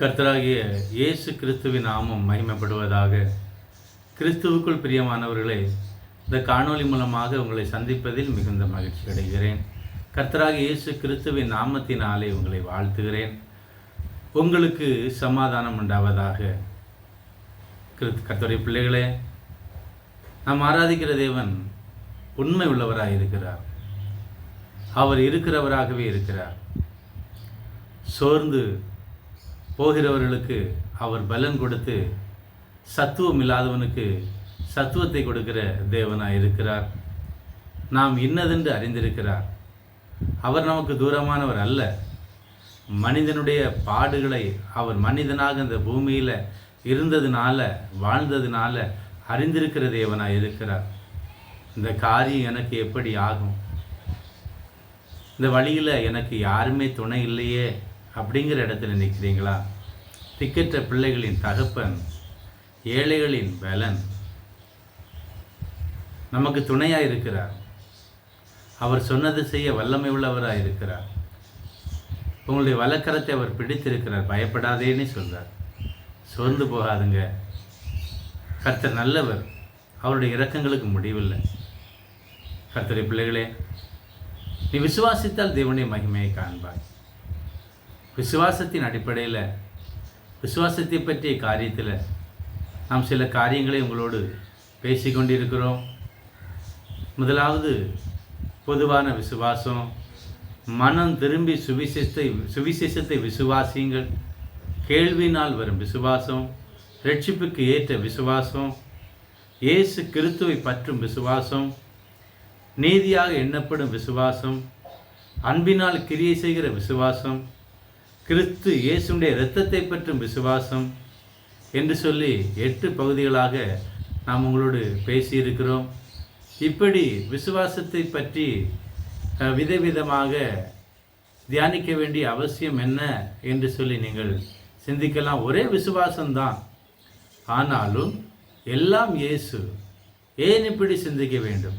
கர்த்தராகிய இயேசு கிறிஸ்துவின் நாமம் மகிமைப்படுவதாக. கிறிஸ்துவுக்குள் பிரியமானவர்களே இந்த காணொளி மூலமாக உங்களை சந்திப்பதில் மிகுந்த மகிழ்ச்சி அடைகிறேன். கர்த்தராகிய இயேசு கிறிஸ்துவின் நாமத்தினாலே உங்களை வாழ்த்துகிறேன். உங்களுக்கு சமாதானம் உண்டாவதாக கிறிஸ்து கர்த்தருடைய பிள்ளைகளே நாம் ஆராதிக்கிற தேவன் உண்மை உள்ளவராக இருக்கிறார். அவர் இருக்கிறவராகவே இருக்கிறார். சோர்ந்து போகிறவர்களுக்கு அவர் பலன் கொடுத்து சத்துவம் இல்லாதவனுக்கு சத்துவத்தை கொடுக்கிற தேவனாக இருக்கிறார். நாம் இன்னதென்று அறிந்திருக்கிறார். அவர் நமக்கு தூரமானவர் அல்ல. மனிதனுடைய பாடுகளை அவர் மனிதனாக இந்த பூமியில் இருந்ததுனால வாழ்ந்ததுனால அறிந்திருக்கிற தேவனாக இருக்கிறார். இந்த காரியம் எனக்கு எப்படி ஆகும்? இந்த வழியில் எனக்கு யாருமே துணை இல்லையே? அப்படிங்கிற இடத்துல நிற்கிறீங்களா திக்கற்ற பிள்ளைகளின் தகப்பன் ஏழைகளின் பலன். நமக்கு துணையாக இருக்கிறார். அவர் சொன்னது செய்ய வல்லமை உள்ளவராக இருக்கிறார். உங்களுடைய வழக்கரத்தை அவர் பிடித்திருக்கிறார். பயப்படாதேன்னு சொல்கிறார் சோர்ந்து போகாதுங்க. கர்த்தர் நல்லவர். அவருடைய இரக்கங்களுக்கு முடிவில்லை. கர்த்தரை பிள்ளைகளே நீ விசுவாசித்தால் தேவனுடைய மகிமையை காண்பாய். விசுவாசத்தின் அடிப்படையில் விசுவாசத்தை பற்றிய காரியத்தில் நாம் சில காரியங்களை உங்களோடு பேசிக்கொண்டிருக்கிறோம் முதலாவது பொதுவான விசுவாசம். மனம் திரும்பி சுவிசேஷத்தை சுவிசேஷத்தை விசுவாசியுங்கள். கேள்வினால் வரும் விசுவாசம் ரட்சிப்புக்கு ஏற்ற விசுவாசம் இயேசு கிறிஸ்துவை பற்றும் விசுவாசம் நீதியாக எண்ணப்படும் விசுவாசம் அன்பினால் கிரியை செய்கிற விசுவாசம் கிறிஸ்து இயேசுடைய இரத்தத்தை பற்றும் விசுவாசம் என்று சொல்லி எட்டு பகுதிகளாக நாம் உங்களோடு பேசியிருக்கிறோம். இப்படி விசுவாசத்தை பற்றி விதவிதமாக தியானிக்க வேண்டிய அவசியம் என்ன என்று சொல்லி நீங்கள் சிந்திக்கலாம். ஒரே விசுவாசம்தான். ஆனாலும் எல்லாம் இயேசு. ஏன் இப்படி சிந்திக்க வேண்டும்?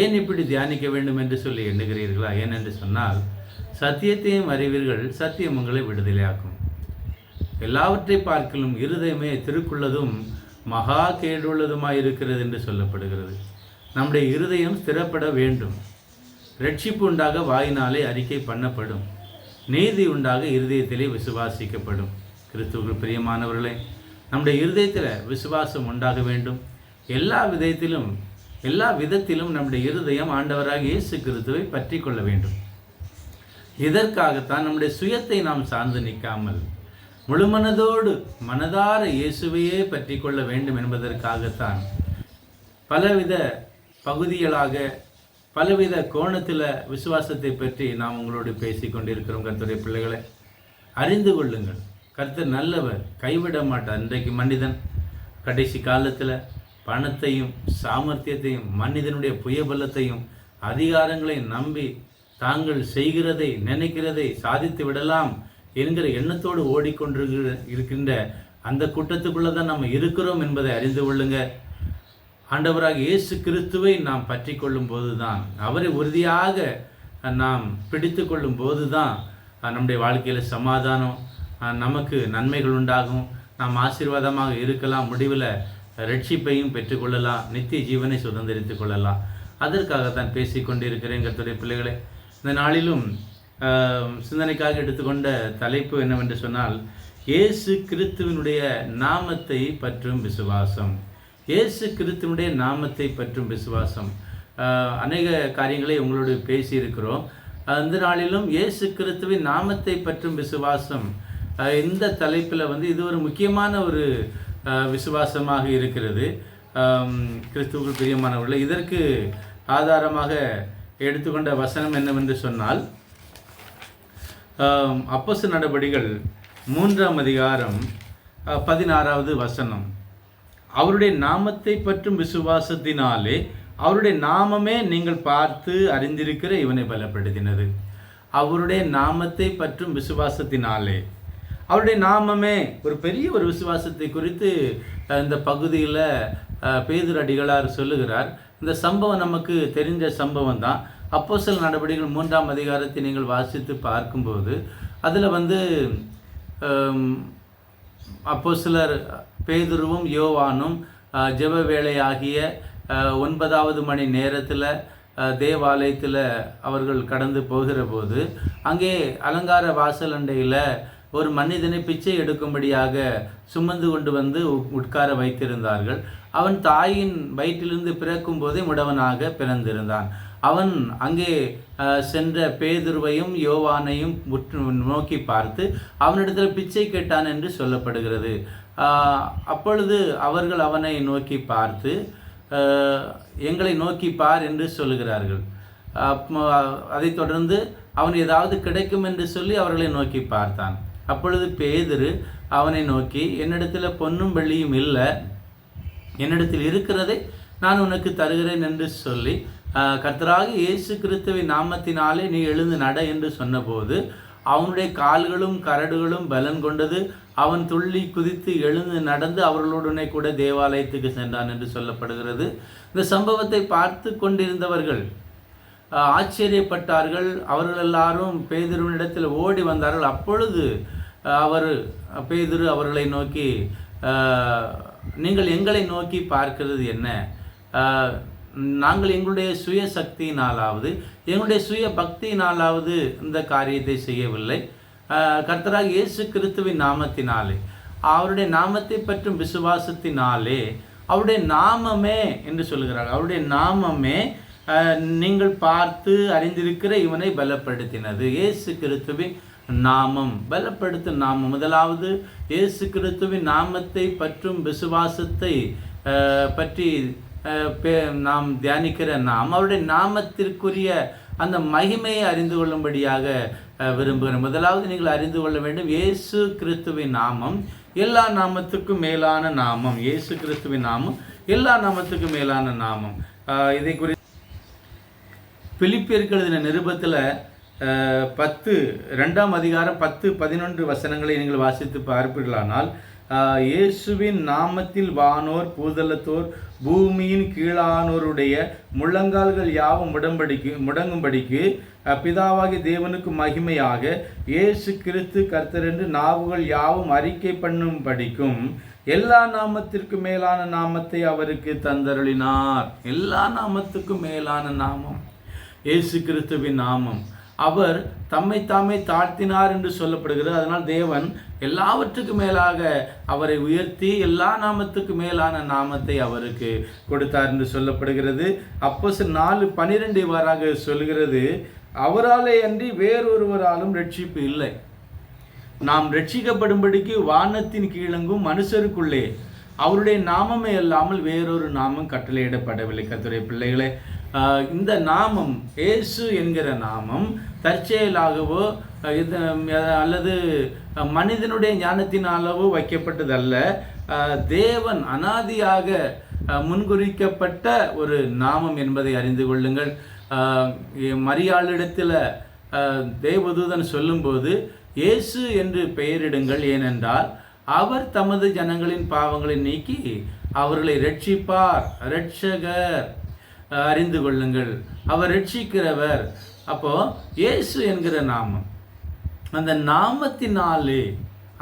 ஏன் இப்படி தியானிக்க வேண்டும் என்று சொல்லி எண்ணுகிறீர்களா? ஏனென்று சொன்னால் சத்தியத்தையும் அறிவீர்கள் சத்தியம் உங்களை விடுதலையாக்கும். எல்லாவற்றை பார்க்கலும் இருதயமே திருக்குள்ளதும் மகா கேடுள்ளதுமாய் இருக்கிறது என்று சொல்லப்படுகிறது. நம்முடைய இருதயம் ஸ்திரப்பட வேண்டும். ரட்சிப்பு உண்டாக வாயினாலே அறிக்கை பண்ணப்படும். நீதி உண்டாக இருதயத்திலே விசுவாசிக்கப்படும். கிறிஸ்துவுக்கு பிரியமானவர்களே நம்முடைய இருதயத்தில் விசுவாசம் உண்டாக வேண்டும். எல்லா விதத்திலும் எல்லா விதத்திலும் நம்முடைய இருதயம் ஆண்டவராக இயேசு கிறிஸ்துவை பற்றி கொள்ள வேண்டும். இதற்காகத்தான் நம்முடைய சுயத்தை நாம் சார்ந்து நிற்காமல் முழுமனதோடு மனதார இயேசுவையே பற்றி கொள்ள வேண்டும் என்பதற்காகத்தான் பலவித பகுதிகளாக பலவித கோணத்தில் விசுவாசத்தை பற்றி நாம் உங்களோடு பேசிக் கொண்டிருக்கிறோம் கர்த்தருடைய பிள்ளைகளை. அறிந்து கொள்ளுங்கள். கர்த்தர் நல்லவர் கைவிட மாட்டார். இன்றைக்கு மனிதன் கடைசி காலத்தில் பணத்தையும் சாமர்த்தியத்தையும் மனிதனுடைய புயபலத்தையும் அதிகாரங்களையும் நம்பி தாங்கள் செய்கிறதை நினைக்கிறதை சாதித்து விடலாம் என்கிற எண்ணத்தோடு ஓடிக்கொண்டிருக்கிற இருக்கின்ற அந்த கூட்டத்துக்குள்ளே தான் நம்ம இருக்கிறோம் என்பதை அறிந்து கொள்ளுங்க. ஆண்டவராக இயேசு கிறிஸ்துவை நாம் பற்றி கொள்ளும் போது தான் அவரை உறுதியாக நாம் பிடித்து கொள்ளும் போதுதான் நம்முடைய வாழ்க்கையில் சமாதானம் நமக்கு நன்மைகள் உண்டாகும். நாம் ஆசீர்வாதமாக இருக்கலாம் முடிவில் ரட்சிப்பையும் பெற்றுக்கொள்ளலாம் நித்திய ஜீவனை சுதந்திரித்து கொள்ளலாம். அதற்காகத்தான் பேசிக்கொண்டிருக்கிறேன் கர்த்தருடைய பிள்ளைகளே. இந்த நாளிலும் சிந்தனைக்காக எடுத்துக்கொண்ட தலைப்பு என்னவென்று சொன்னால் இயேசு கிறிஸ்துவினுடைய நாமத்தை பற்றும் விசுவாசம். இயேசு கிறிஸ்துவனுடைய நாமத்தை பற்றும் விசுவாசம். அநேக காரியங்களை உங்களோடு பேசியிருக்கிறோம். அந்த நாளிலும் இயேசு கிறிஸ்துவின் நாமத்தை பற்றும் விசுவாசம். இந்த தலைப்பில் வந்து இது ஒரு முக்கியமான ஒரு விசுவாசமாக இருக்கிறது. கிறிஸ்துவுக்கு பிரியமானவர்கள் இதற்கு ஆதாரமாக எடுத்துக்கொண்ட வசனம் என்னவென்று சொன்னால் அப்பசு நடபடிகள் மூன்றாம் அதிகாரம் பதினாறாவது வசனம். அவருடைய நாமத்தை பற்றும் விசுவாசத்தினாலே அவருடைய நாமமே நீங்கள் பார்த்து அறிந்திருக்கிற இவனை பலப்படுத்தினது. அவருடைய நாமத்தை பற்றும் விசுவாசத்தினாலே. அவருடைய நாமமே ஒரு பெரிய ஒரு விசுவாசத்தை குறித்து இந்த பகுதியில் பேதுரடிகளார் சொல்லுகிறார். இந்த சம்பவம் நமக்கு தெரிஞ்ச சம்பவம் தான் அப்போஸ்தல நடவடிக்கைகள் மூன்றாம் அதிகாரத்தை நீங்கள் வாசித்து பார்க்கும்போது அதில் வந்து அப்போ சிலர் பேதுருவும் யோவானும் ஜெப வேலை ஆகிய ஒன்பதாவது மணி நேரத்தில் தேவாலயத்தில் அவர்கள் கடந்து போகிற போது அங்கே அலங்கார வாசல் அண்டையில் ஒரு மனிதனை பிச்சை எடுக்கும்படியாக சுமந்து கொண்டு வந்து உட்கார வைத்திருந்தார்கள். அவன் தாயின் வயிற்றிலிருந்து பிறக்கும் போதே முடவனாக பிறந்திருந்தான். அவன் அங்கே சென்ற பேதுருவையும் யோவானையும் முற்று நோக்கி பார்த்து அவனிடத்தில் பிச்சை கேட்டான் என்று சொல்லப்படுகிறது. அப்பொழுது அவர்கள் அவனை நோக்கி பார்த்து எங்களை நோக்கி பார் என்று சொல்லுகிறார்கள். அப்போ அதைத் தொடர்ந்து அவன் ஏதாவது கிடைக்கும் என்று சொல்லி அவர்களை நோக்கி பார்த்தான். அப்பொழுது பேதுரு அவனை நோக்கி என்னிடத்தில் பொன்னும் வெள்ளியும் இல்லை என்னிடத்தில் இருக்கிறதை நான் உனக்கு தருகிறேன் என்று சொல்லி கர்த்தராக இயேசு கிறிஸ்துவின் நாமத்தினாலே நீ எழுந்து நட என்று சொன்னபோது அவனுடைய கால்களும் கரடுகளும் பலன் கொண்டது. அவன் துள்ளி குதித்து எழுந்து நடந்து அவர்களுடனே கூட தேவாலயத்துக்கு சென்றான் என்று சொல்லப்படுகிறது. இந்த சம்பவத்தை பார்த்து கொண்டிருந்தவர்கள் ஆச்சரியப்பட்டார்கள். அவர்கள் எல்லாரும் பேதுருவினிடத்தில் ஓடி வந்தார்கள். அப்பொழுது அவர் பேதுரு அவர்களை நோக்கி நீங்கள் எங்களை நோக்கி பார்க்கிறது என்ன? நாங்கள் எங்களுடைய சுய சக்தியினாலாவது எங்களுடைய சுய பக்தியினாலாவது இந்த காரியத்தை செய்யவில்லை. கர்த்தராக இயேசு கிறிஸ்துவின் நாமத்தினாலே அவருடைய நாமத்தை பற்றும் விசுவாசத்தினாலே அவருடைய நாமமே என்று சொல்லுகிறார் அவருடைய நாமமே நீங்கள் பார்த்து அறிந்திருக்கிற இவனை பலப்படுத்தினது. இயேசு கிறிஸ்துவின் நாமம் பலப்படுத்தும் நாமம். முதலாவது இயேசு கிறிஸ்துவின் நாமத்தை பற்றும் விசுவாசத்தை பற்றி நாம் தியானிக்கிற நாம் அவருடைய நாமத்திற்குரிய அந்த மகிமையை அறிந்து கொள்ளும்படியாக விரும்புகிறேன் முதலாவது நீங்கள் அறிந்து கொள்ள வேண்டும் இயேசு கிறிஸ்துவின் நாமம் எல்லா நாமத்துக்கும் மேலான நாமம். இயேசு கிறிஸ்துவின் நாமம் எல்லா நாமத்துக்கும் மேலான நாமம். இதை குறித்து பிலிப்பியர்கள் எழுதின நிருபத்தில் பத்து ரெண்டாம் அதிகாரம் பத்து பதினொன்று வசனங்களை நீங்கள் வாசித்து பார்ப்பீர்களானால் இயேசுவின் நாமத்தில் வானோர் பூதலத்தோர் பூமியின் கீழானோருடைய முழங்கால்கள் யாவும் முடம்படிக்கு முடங்கும்படிக்கு பிதாவாகி தேவனுக்கு மகிமையாக இயேசு கிறிஸ்து கர்த்தரென்று நாவுகள் யாவும் அறிக்கை பண்ணும் படிக்கும் எல்லா நாமத்திற்கும் மேலான நாமத்தை அவருக்கு தந்தருளினார். எல்லா நாமத்துக்கும் மேலான நாமம். இயேசு கிறிஸ்துவின் நாமம். அவர் தம்மை தாமே தாழ்த்தினார் என்று சொல்லப்படுகிறது. அதனால் தேவன் எல்லாவற்றுக்கும் மேலாக அவரை உயர்த்தி எல்லா நாமத்துக்கும் மேலான நாமத்தை அவருக்கு கொடுத்தார் என்று சொல்லப்படுகிறது. அப்போ நாலு பனிரெண்டு இவ்வாறாக சொல்கிறது அவராலே அன்றி வேறொருவராலும் ரட்சிப்பு இல்லை. நாம் ரட்சிக்கப்படும்படிக்கு வானத்தின் கீழங்கும் மனுஷருக்குள்ளே அவருடைய நாமமே அல்லாமல் வேறொரு நாமம் கட்டளையிடப்படவில்லை. கத்துரை பிள்ளைகளே இந்த நாமம் இயேசு என்கிற நாமம் தற்செயலாகவோ இது அல்லது மனிதனுடைய ஞானத்தினாலவோ வைக்கப்பட்டதல்ல. தேவன் அனாதியாக முன்குறிக்கப்பட்ட ஒரு நாமம் என்பதை அறிந்து கொள்ளுங்கள். மரியாளிடத்தில் தேவதூதன் சொல்லும்போது இயேசு என்று பெயரிடுங்கள். ஏனென்றால் அவர் தமது ஜனங்களின் பாவங்களை நீக்கி அவர்களை ரட்சிப்பார் ரட்சகர் அறிந்து கொள்ளுங்கள். அவர் ரட்சிக்கிறவர். அப்போ இயேசு என்கிற நாமம். அந்த நாமத்தினாலே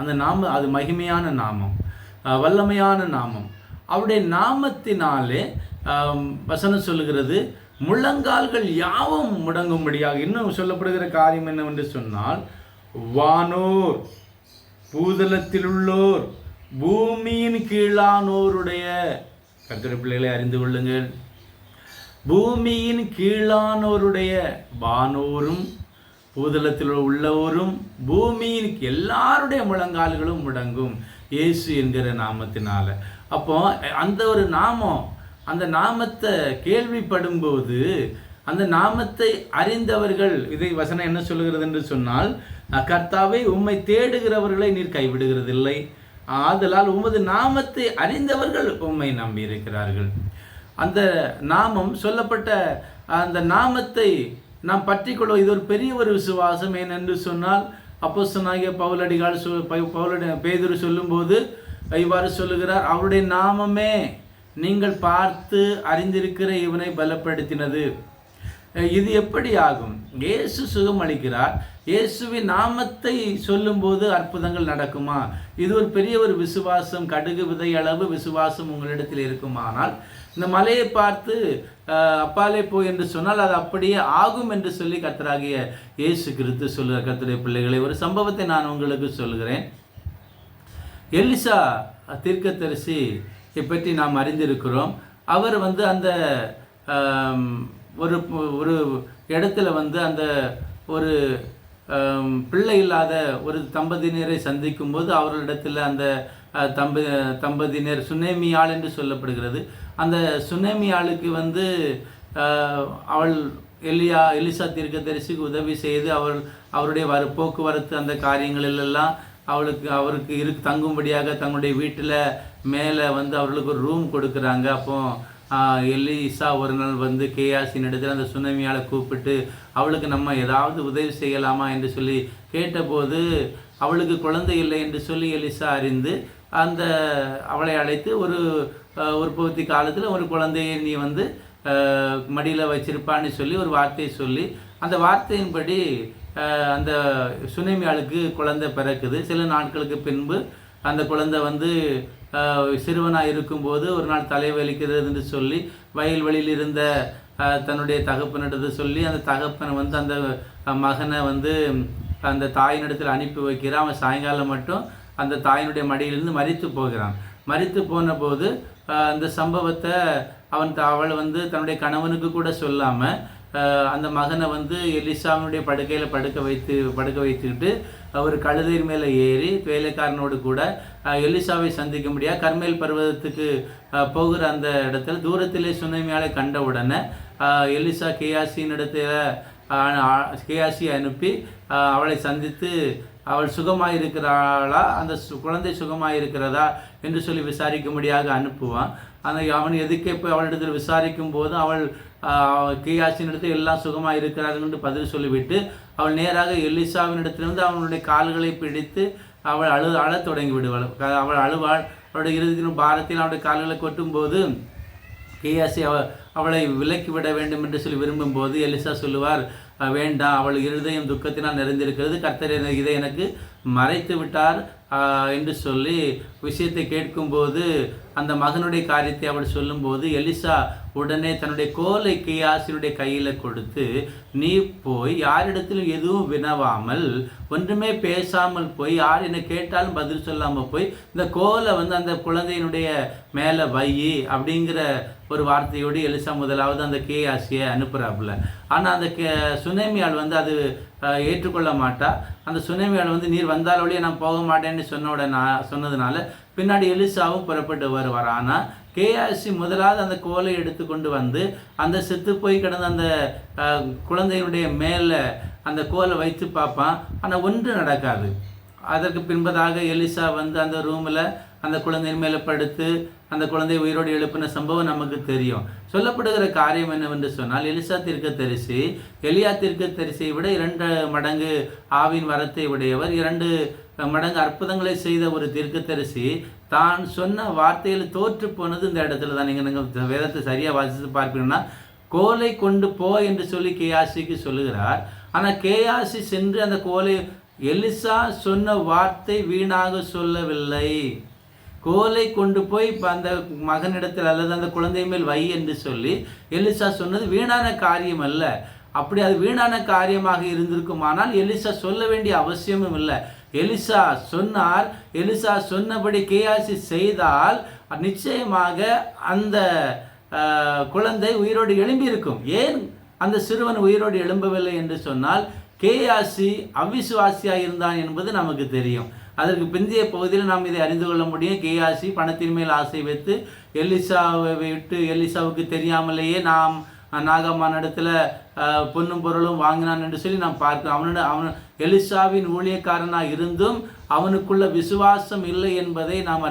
அந்த நாம அது மகிமையான நாமம் வல்லமையான நாமம். அவருடைய நாமத்தினாலே வசனம் சொல்லுகிறது முழங்கால்கள் யாவும் முடங்கும்படியாக. இன்னும் சொல்லப்படுகிற காரியம் என்னவென்று சொன்னால் வானோர் பூதலத்தில் உள்ளோர் பூமியின் கீழானோருடைய. கத்திர பிள்ளைகளை அறிந்து கொள்ளுங்கள். பூமியின் கீழானோருடைய வானோரும் பூதலத்தில் உள்ளவரும் பூமியின் எல்லாருடைய முழங்கால்களும் முடங்கும் இயேசு என்கிற நாமத்தினால. அப்போ அந்த ஒரு நாமம் அந்த நாமத்தை கேள்விப்படும்போது அந்த நாமத்தை அறிந்தவர்கள் இதை வசனம் என்ன சொல்லுகிறது என்று சொன்னால் கர்த்தாவை உம்மை தேடுகிறவர்களை நீர் கைவிடுகிறதில்லை. ஆதலால் உமது நாமத்தை அறிந்தவர்கள் உம்மை நம்பி இருக்கிறார்கள் அந்த நாமம் சொல்லப்பட்ட அந்த நாமத்தை நாம் பற்றிக்கொள்ள இது ஒரு பெரிய ஒரு விசுவாசம் ஏனென்று சொன்னால் அப்போஸ்தலனாகிய பவுலடிகால் சொல் பவுலடி பேதுரு சொல்லும்போது இவ்வாறு சொல்லுகிறார் அவருடைய நாமமே நீங்கள் பார்த்து அறிந்திருக்கிற இவனை பலப்படுத்தினது. இது எப்படி ஆகும்? இயேசு சுகம் அளிக்கிறார். இயேசுவின் நாமத்தை சொல்லும்போது அற்புதங்கள் நடக்குமா? இது ஒரு பெரிய ஒரு விசுவாசம் கடுகு விதை அளவு விசுவாசம் உங்களிடத்தில் இருக்குமானால் இந்த மலையை பார்த்து அப்பாலே போய் என்று சொன்னால் அது அப்படியே ஆகும் என்று சொல்லி கத்தராகிய இயேசு கிறித்து சொல்லுகிற கர்த்தருடைய பிள்ளைகளை ஒரு சம்பவத்தை நான் உங்களுக்கு சொல்கிறேன் எலிசா தீர்க்கத்தரிசி பற்றி நாம் அறிந்திருக்கிறோம். அவர் வந்து அந்த ஒரு ஒரு இடத்துல வந்து அந்த ஒரு பிள்ளை இல்லாத ஒரு தம்பதியினரை சந்திக்கும் போது அவர்களிடத்தில் அந்த தம்ப தம்பதியினர் சுனேமியாள் என்று சொல்லப்படுகிறது. அந்த சுனேமியாளுக்கு வந்து அவள் எலியா எலிசா தீர்க்கதரிசிக்கு உதவி செய்து அவள் அவருடைய வரு போக்குவரத்து அந்த காரியங்களிலெல்லாம் அவளுக்கு அவருக்கு இரு தங்கும்படியாக தங்களுடைய வீட்டில் மேலே வந்து அவர்களுக்கு ஒரு ரூம் கொடுக்குறாங்க. அப்போ எலிசா ஒரு நாள் வந்து கேஆசின் இடத்துல அந்த சுனாமியால் கூப்பிட்டு அவளுக்கு நம்ம ஏதாவது உதவி செய்யலாமா? என்று சொல்லி கேட்டபோது அவளுக்கு குழந்தை இல்லை என்று சொல்லி எலிசா அறிந்து அந்த அவளை அழைத்து ஒரு உற்பத்தி ஒரு பகுதி காலத்தில் ஒரு குழந்தையை நீ வந்து மடியில் வச்சிருப்பான்னு சொல்லி ஒரு வார்த்தையை சொல்லி அந்த வார்த்தையின்படி அந்த சுனைமியாளுக்கு குழந்தை பிறக்குது. சில நாட்களுக்கு பின்பு அந்த குழந்தை வந்து சிறுவனாக இருக்கும்போது ஒரு நாள் தலை வலிக்கிறதுன்னு சொல்லி வயல்வெளியில் இருந்த தன்னுடைய தகப்பனிடத்தை சொல்லி அந்த தகப்பனை வந்து அந்த மகனை வந்து அந்த தாயினிடத்தில் அனுப்பி வைக்கிறான். அவன் சாயங்காலம் மட்டும் அந்த தாயினுடைய மடியிலிருந்து மறித்து போகிறான். மறித்து போன போது அந்த சம்பவத்தை அவன் த- அவள் வந்து தன்னுடைய கணவனுக்கு கூட சொல்லாமல் அந்த மகனை வந்து எலிசாவினுடைய படுக்கையில் படுக்க வைத்து படுக்க வைத்துக்கிட்டு அவர் கழுதையின் மேலே ஏறி வேலைக்காரனோடு கூட எலிசாவை சந்திக்க முடியாது கர்மேல் பர்வதத்துக்கு போகிற அந்த இடத்துல தூரத்திலே சுனமியாலை கண்ட உடனே எலிசா கேயாசியின் இடத்துல கேயாசி அனுப்பி அவளை சந்தித்து அவள் சுகமாக இருக்கிறாளா அந்த சு- குழந்தை சுகமாக இருக்கிறதா என்று சொல்லி விசாரிக்கும்படியாக அனுப்புவான். அந்த அவன் எதுக்கே போய் அவளிடத்தில் விசாரிக்கும் போது அவள் கியாசின் இடத்தில் எல்லாம் சுகமாக இருக்கிறார்கள் என்று பதில் சொல்லிவிட்டு அவள் நேராக எலிசாவின் இடத்திலிருந்து அவனுடைய கால்களை பிடித்து அவள் அழு அழத் தொடங்கி விடுவாள் அவள் அழுவாள். அவளுடைய இறுதியிலும் பாரத்தில் அவளுடைய கால்களை கொட்டும்போது கேயாசி அவ அவளை விலக்கி விட வேண்டும் என்று சொல்லி விரும்பும்போது எலிசா சொல்லுவார் வேண்டாம் அவள் இருதயம் துக்கத்தினால் நிறைந்திருக்கிறது. கர்த்தர் இதை எனக்கு மறைத்து விட்டார் என்று சொல்லி விஷயத்தை கேட்கும்போது அந்த மகனுடைய காரியத்தை அவள் சொல்லும்போது எலிசா உடனே தன்னுடைய கோலை கியாசினுடைய கையில் கொடுத்து நீ போய் யாரிடத்திலும் எதுவும் வினவாமல் ஒன்றுமே பேசாமல் போய் யார் என்ன கேட்டாலும் பதில் சொல்லாமல் போய் இந்த கோலை வந்து அந்த குழந்தையினுடைய மேலே வை அப்படிங்கிற ஒரு வார்த்தையோடு எலிசா முதலாவது அந்த கேயாசியை அனுப்புகிறாப்புல ஆனால் அந்த கே சுனேமியால் வந்து அது ஏற்றுக்கொள்ள மாட்டா. அந்த சுனேமியால் வந்து நீர் வந்தால் வழியே நான் போக மாட்டேன்னு சொன்ன உடனே சொன்னதுனால பின்னாடி எலிசாவும் புறப்பட்டு வருவார். ஆனால் கேஆர்சி முதலாவது அந்த கோலை எடுத்து கொண்டு வந்து அந்த செத்து போய் கிடந்த அந்த குழந்தை குழந்தையினுடைய மேலே அந்த கோலை வைத்து பார்ப்பான். ஆனால் ஒன்று நடக்காது. அதற்கு பின்பதாக எலிசா வந்து அந்த ரூமில் அந்த குழந்தையின் மேலே படுத்து அந்த குழந்தையை உயிரோடு எழுப்பின சம்பவம் நமக்கு தெரியும். சொல்லப்படுகிற காரியம் என்னவென்று சொன்னால் எலிசா தீர்க்கதரிசி எலியா தீர்க்கதரிசியை விட இரண்டு மடங்கு ஆவின் வரத்தை உடையவர் இரண்டு மடங்கு அற்புதங்களை செய்த ஒரு தீர்க்கதரிசி. தான் சொன்ன வார்த்தையில் தோற்று போனது இந்த இடத்துல தான். நீங்கள் நீங்கள் வேதத்தை சரியாக வாசித்து பார்ப்பீங்கன்னா கோலை கொண்டு போ என்று சொல்லி கேயாசிக்கு சொல்லுகிறார். ஆனால் கேயாசி சென்று அந்த கோலை எலிசா சொன்ன வார்த்தை வீணாக சொல்லவில்லை. கோலை கொண்டு போய் இப்போ அந்த மகனிடத்தில் அல்லது அந்த குழந்தை மேல் வை என்று சொல்லி எலிசா சொன்னது வீணான காரியம் அல்ல. அப்படி அது வீணான காரியமாக இருந்திருக்குமானால் எலிசா சொல்ல வேண்டிய அவசியமும் இல்லை. எலிசா சொன்னார் எலிசா சொன்னபடி கேஆசி செய்தால் நிச்சயமாக அந்த குழந்தை உயிரோடு எழும்பியிருக்கும். ஏன் அந்த சிறுவன் உயிரோடு எழும்பவில்லை என்று சொன்னால் கேயாசி அவிசுவாசியாக இருந்தான் என்பது நமக்கு தெரியும். அதற்கு பிந்தைய பகுதியில் நாம் இதை அறிந்து கொள்ள முடியும். கேயாசி பணத்தின் மேல் ஆசை வைத்து எலிசாவை விட்டு எலிசாவுக்கு தெரியாமலேயே நாம் நாகம்மான் இடத்துல பொண்ணும் பொன்னும் பொருளும் வாங்கினான் என்று சொல்லி நாம் பார்க்கிறோம் அவனோட அவன் எலிசாவின் ஊழியக்காரனாக இருந்தும் அவனுக்குள்ள விசுவாசம் இல்லை என்பதை நாம்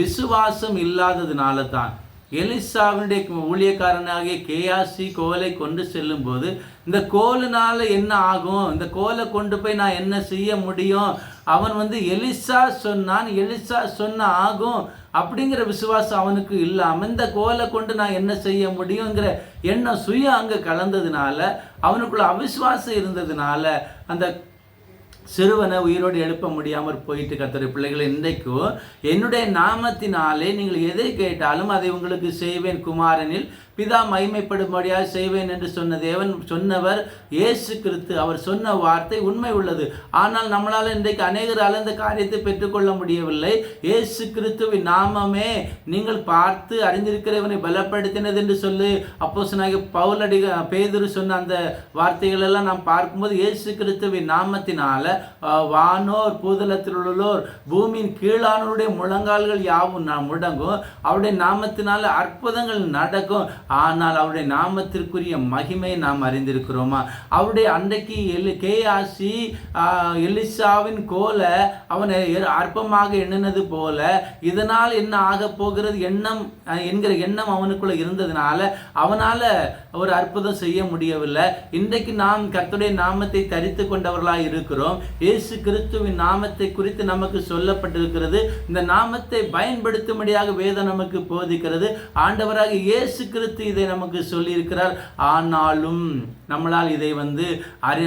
விசுவாசம் இல்லாததுனால தான் எலிசாவினுடைய ஊழியக்காரனாகிய கேயாசி கோலை கொண்டு செல்லும்போது இந்த கோலினால என்ன ஆகும்? இந்த கோலை கொண்டு போய் நான் என்ன செய்ய முடியும்? அவன் வந்து எலிசா சொன்னான் எலிசா சொன்ன ஆகும் அப்படிங்கிற விசுவாசம் அவனுக்கு இல்லாமல் இந்த கோலை கொண்டு நான் என்ன செய்ய முடியுங்கிற எண்ணம் சுய அங்கே கலந்ததுனால அவனுக்குள்ள அவிசுவாசம் இருந்ததுனால அந்த சிறுவனை உயிரோடு எழுப்ப முடியாமல் போயிட்டு கத்துற பிள்ளைகள் இன்றைக்கும் என்னுடைய நாமத்தினாலே நீங்கள் எதை கேட்டாலும் அதை உங்களுக்கு செய்வேன். குமாரனில் பிதா மகிமைப்படும்படியாக செய்வேன் என்று சொன்ன தேவன் சொன்னவர் இயேசு கிறிஸ்து. அவர் சொன்ன வார்த்தை உண்மை உள்ளது. ஆனால் நம்மளால் இன்றைக்கு அநேகரால் இந்த காரியத்தை பெற்றுக்கொள்ள முடியவில்லை. இயேசு கிறிஸ்துவின் நாமமே நீங்கள் பார்த்து அறிந்திருக்கிறவனை பலப்படுத்தினது என்று சொல்லி அப்போ சொன்னாங்க பவுலடி பேதுரு சொன்ன அந்த வார்த்தைகள் எல்லாம் நாம் பார்க்கும்போது இயேசு கிறிஸ்துவின் நாமத்தினால வானோர் பூதலத்தில் உள்ளோர் பூமியின் கீழானோருடைய முழங்கால்கள் யாவும் நாம் முடங்கும். அவருடைய நாமத்தினால அற்புதங்கள் நடக்கும். ஆனால் அவருடைய நாமத்திற்குரிய மகிமை நாம் அறிந்திருக்கிறோமா? அவருடைய அன்றைக்கு எலி கேஆசி எலிசாவின் கோல அவனை அற்பமாக எண்ணினது போல இதனால் என்ன ஆக போகிறது? எண்ணம் என்கிற எண்ணம் அவனுக்குள்ள இருந்ததுனால அவனால் ஒரு அற்புதம் செய்ய முடியவில்லை. இன்றைக்கு நாம் கர்த்துடைய நாமத்தை தரித்து கொண்டவர்களாக இருக்கிறோம். இயேசு கிறிஸ்துவின் நாமத்தை குறித்து நமக்கு சொல்லப்பட்டிருக்கிறது. இந்த நாமத்தை பயன்படுத்தும்படியாக வேதம் நமக்கு போதிக்கிறது. ஆண்டவராக இயேசு கிறிஸ்து எடுத்து இதை நமக்கு சொல்லியிருக்கிறார். ஆனாலும் நம்மளால் இதை வந்து அறி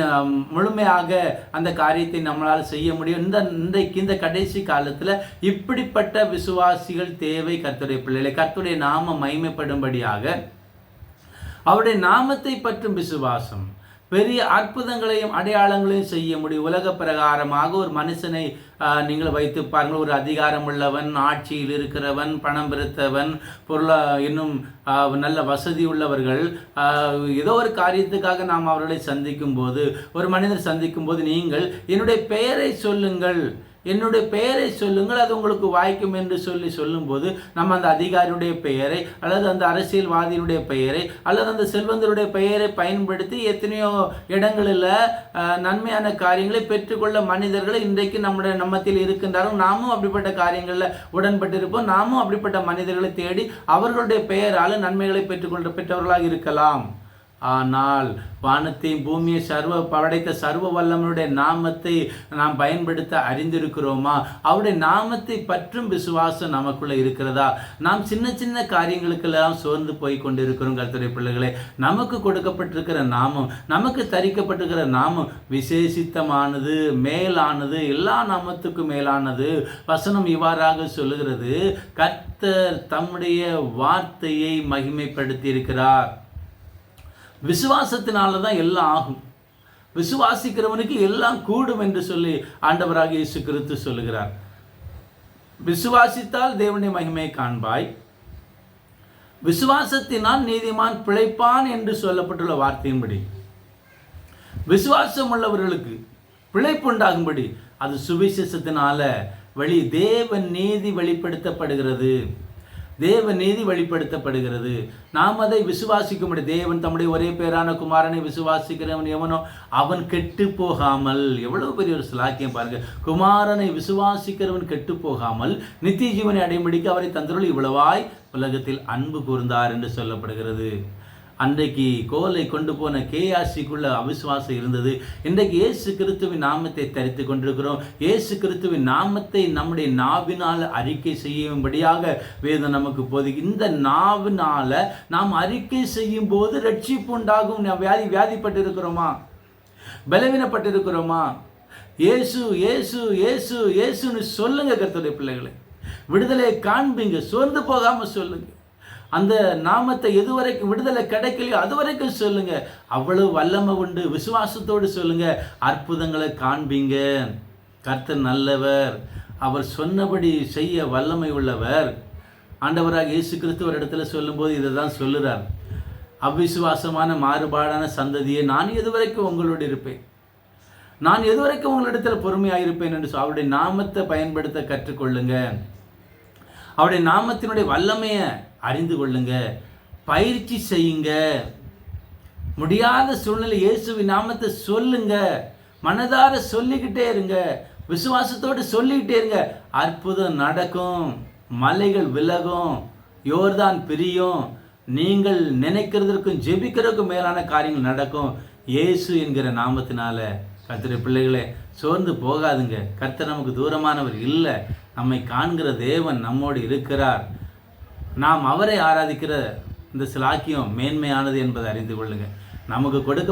முழுமையாக அந்த காரியத்தை நம்மளால் செய்ய முடியும். இந்த இன்றைக்கு இந்த கடைசி காலத்தில் இப்படிப்பட்ட விசுவாசிகள் தேவை கர்த்துடைய பிள்ளைகளை. கர்த்துடைய நாம மைமைப்படும்படியாக அவருடைய நாமத்தை பற்றும் விசுவாசம். பெரிய அற்புதங்களையும் அடையாளங்களையும் செய்ய முடியும். உலக பிரகாரமாக ஒரு மனுஷனை நீங்கள் வைத்து பாருங்கள். ஒரு அதிகாரம் உள்ளவன் ஆட்சியில் இருக்கிறவன் பணம் பெருத்தவன் பொருளா இன்னும் நல்ல வசதி உள்ளவர்கள் ஏதோ ஒரு காரியத்துக்காக நாம் அவர்களை சந்திக்கும் போது ஒரு மனிதர் சந்திக்கும் போது நீங்கள் என்னுடைய பெயரை சொல்லுங்கள். என்னுடைய பெயரை சொல்லுங்கள் அது உங்களுக்கு வாய்க்கும் என்று சொல்லி சொல்லும்போது நம்ம அந்த அதிகாரியுடைய பெயரை அல்லது அந்த அரசியல்வாதியுடைய பெயரை அல்லது அந்த செல்வந்தருடைய பெயரை பயன்படுத்தி எத்தனையோ இடங்களில் நன்மையான காரியங்களை பெற்றுக்கொள்ள மனிதர்களை இன்றைக்கு நம்முடைய நம்மத்தில் இருக்கின்றார்கள். நாமும் அப்படிப்பட்ட காரியங்களில் உடன்பட்டிருப்போம். நாமும் அப்படிப்பட்ட மனிதர்களை தேடி அவர்களுடைய பெயரால் நன்மைகளை பெற்றுக்கொள்ள பெற்றவர்களாக இருக்கலாம். ஆனால் வானத்தையும் பூமியை சர்வ படைத்த சர்வ வல்லமனுடைய நாமத்தை நாம் பயன்படுத்த அறிந்திருக்கிறோமா? அவருடைய நாமத்தை பற்றும் விசுவாசம் நமக்குள்ளே இருக்கிறதா? நாம் சின்ன சின்ன காரியங்களுக்கெல்லாம் சோர்ந்து போய் கொண்டிருக்கிறோம் கருத்துடைய பிள்ளைகளே. நமக்கு கொடுக்கப்பட்டிருக்கிற நாமம் நமக்கு தரிக்கப்பட்டிருக்கிற நாமம் விசேஷித்தமானது மேலானது எல்லா நாமத்துக்கும் மேலானது. வசனம் இவ்வாறாக சொல்லுகிறது கர்த்தர் தம்முடைய வார்த்தையை மகிமைப்படுத்தி இருக்கிறார் விசுவாசத்தினால தான் எல்லாம் ஆகும். விசுவாசிக்கிறவனுக்கு எல்லாம் கூடும் என்று சொல்லி ஆண்டவராக இயேசு கிறிஸ்து சொல்லுகிறார். விசுவாசித்தால் தேவனுடைய மகிமை காண்பாய். விசுவாசத்தினால் நீதிமான் பிழைப்பான் என்று சொல்லப்பட்டுள்ள வார்த்தையின்படி விசுவாசம் உள்ளவர்களுக்கு பிழைப்பு உண்டாகும்படி அது சுவிசேஷத்தினால வழி தேவ நீதி வெளிப்படுத்தப்படுகிறது. தேவ நீதி வெளிப்படுத்தப்படுகிறது. நாம் அதை விசுவாசிக்க முடியும் தேவன் தம்முடைய ஒரே பேரான குமாரனை விசுவாசிக்கிறவன் எவனோ அவன் கெட்டு போகாமல் எவ்வளவு பெரிய ஒரு சிலாக்கியம் பாருங்க. குமாரனை விசுவாசிக்கிறவன் கெட்டு போகாமல் நித்திய ஜீவனை அடைமடிக்க அவரை தந்தருள் இவ்வளவாய் உலகத்தில் அன்பு கூர்ந்தார் என்று சொல்லப்படுகிறது. அன்றைக்கு கோலை கொண்டு போன கேஆசிக்குள்ள அவிசுவாசம் இருந்தது. இன்றைக்கு இயேசு கிறிஸ்துவின் நாமத்தை தரித்து கொண்டிருக்கிறோம். இயேசு கிறிஸ்துவின் நாமத்தை நம்முடைய நாவினால் அறிக்கை செய்யும்படியாக வேதம் நமக்கு போது இந்த நாவினால நாம் அறிக்கை செய்யும் போது ரட்சிப்பு உண்டாகும் வியாதி வியாதிப்பட்டு இருக்கிறோமா பலவீனப்பட்டிருக்கிறோமா? ஏசு ஏசு ஏசு ஏசுன்னு சொல்லுங்க கருத்துடைய பிள்ளைகளை. விடுதலை காண்பீங்க. சோர்ந்து போகாமல் சொல்லுங்க. அந்த நாமத்தை எதுவரைக்கும் விடுதலை கிடைக்கலையோ அது வரைக்கும் சொல்லுங்க. அவ்வளவு வல்லமை உண்டு. விசுவாசத்தோடு சொல்லுங்க. அற்புதங்களை காண்பீங்க. கர்த்தர் நல்லவர். அவர் சொன்னபடி செய்ய வல்லமை உள்ளவர். ஆண்டவராக இயேசு கிறிஸ்துவர் இடத்துல சொல்லும்போது இதை தான் சொல்லுறார். அவ்விசுவாசமான மாறுபாடான சந்ததியை நான் எதுவரைக்கும் உங்களோடு இருப்பேன். நான் எதுவரைக்கும் உங்களிடத்தில் பொறுமையாக இருப்பேன் என்று அவருடைய நாமத்தை பயன்படுத்த கற்றுக்கொள்ளுங்கள் அவருடைய நாமத்தினுடைய வல்லமையை அறிந்து கொள்ளுங்க. பயிற்சி செய்யுங்க. முடியாத சூழ்நிலை இயேசுவின் நாமத்தை சொல்லுங்க. மனதார சொல்லிக்கிட்டே இருங்க. விசுவாசத்தோடு சொல்லிக்கிட்டே இருங்க. அற்புதம் நடக்கும். மலைகள் விலகும். யோர்தான் பிரியும். நீங்கள் நினைக்கிறதற்கும் ஜெபிக்கிறதுக்கும் மேலான காரியங்கள் நடக்கும். இயேசு என்கிற நாமத்தினால கத்திர பிள்ளைகளே சோர்ந்து போகாதுங்க. கர்த்தர் நமக்கு தூரமானவர் இல்லை. நம்மை காண்கிற தேவன் நம்மோடு இருக்கிறார். நாம் அவரை ஆராதிக்கிற இந்த சிலாக்கியம் மேன்மையானது என்பதை அறிந்து கொள்ளுங்க நமக்கு கொடுக்க